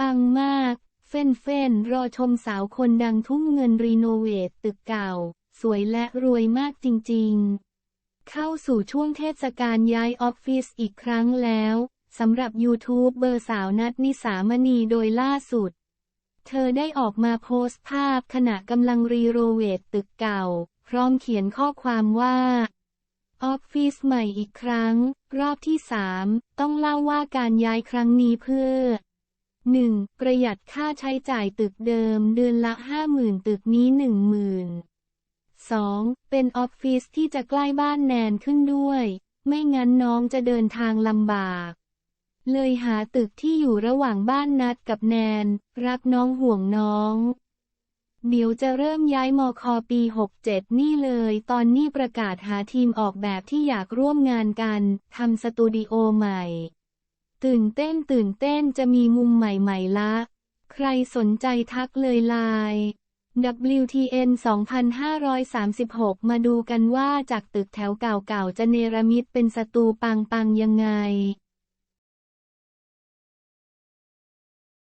ปังมาก เฟ้นเฟ้นรอชมสาวคนดังทุ่มเงินรีโนเวทตึกเก่า สวยและรวยมากจริงๆ เข้าสู่ช่วงเทศกาลย้ายออฟฟิศอีกครั้งแล้วสำหรับยูทูบเบอร์สาวนัดนิสามณีโดยล่าสุด เธอได้ออกมาโพสต์ภาพขณะกำลังรีโนเวทตึกเก่า พร้อมเขียนข้อความว่าออฟฟิศใหม่อีกครั้ง รอบที่สามต้องเล่าว่าการย้ายครั้งนี้เพื่อ 1. ประหยัดค่าใช้จ่ายตึกเดิมเดือนละ 50,000 ตึกนี้ 10,000 2. เป็นออฟฟิศที่จะใกล้บ้านแนนขึ้นด้วย ไม่งั้นน้องจะเดินทางลำบาก เลยหาตึกที่อยู่ระหว่างบ้านนัดกับแนน รักน้องห่วงน้อง เดี๋ยวจะเริ่มย้ายมคปี 67 นี่เลย ตอนนี้ประกาศหาทีมออกแบบที่อยากร่วมงานกันทำสตูดิโอใหม่ ตื่นเต้นตื่นเต้นจะมีมุมใหม่ๆละ ใครสนใจทักเลยไลน์ WTN 2536 มาดูกันว่าจากตึกแถวเก่าๆ จะเนรมิตเป็นสตูปังๆ ยังไง